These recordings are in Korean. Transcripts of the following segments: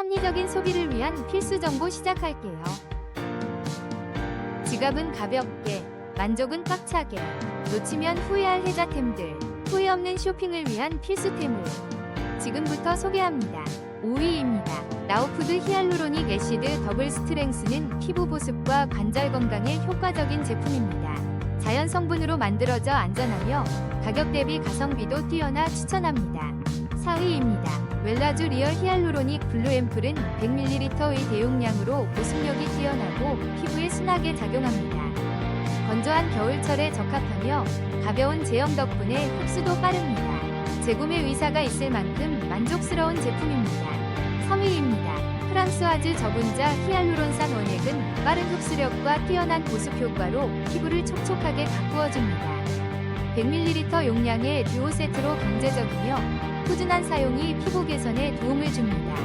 합리적인 소비를 위한 필수 정보 시작할게요. 지갑은 가볍게, 만족은 꽉차게, 놓치면 후회할 혜자템들, 후회 없는 쇼핑을 위한 필수템을 지금부터 소개합니다. 5위입니다. 라우푸드 히알루로닉 애시드 더블 스트렝스는 피부 보습과 관절 건강에 효과적인 제품입니다. 자연 성분으로 만들어져 안전하며 가격 대비 가성비도 뛰어나 추천합니다. 4위입니다. 웰라주 리얼 히알루로닉 블루 앰플은 100ml의 대용량으로 보습력이 뛰어나고 피부에 순하게 작용합니다. 건조한 겨울철에 적합하며 가벼운 제형 덕분에 흡수도 빠릅니다. 재구매 의사가 있을 만큼 만족스러운 제품입니다. 3위입니다. 프랑스와즈 저분자 히알루론산 원액은 빠른 흡수력과 뛰어난 보습 효과로 피부를 촉촉하게 가꾸어줍니다. 100ml 용량의 듀오 세트로 경제적이며 꾸준한 사용이 피부 개선에 도움을 줍니다.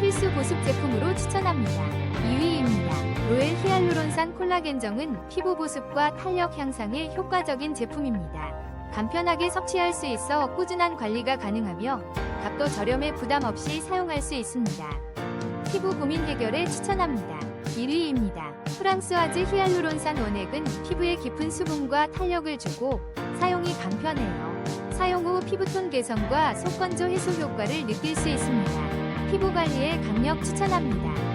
필수 보습 제품으로 추천합니다. 2위입니다. 로엘 히알루론산 콜라겐정은 피부 보습과 탄력 향상에 효과적인 제품입니다. 간편하게 섭취할 수 있어 꾸준한 관리가 가능하며 값도 저렴해 부담 없이 사용할 수 있습니다. 피부 고민 해결에 추천합니다. 1위입니다. 프랑스 와즈 히알루론산 원액은 피부에 깊은 수분과 탄력을 주고 사용이 간편해요. 피부톤 개선과 속건조 해소 효과를 느낄 수 있습니다. 피부 관리에 강력 추천합니다.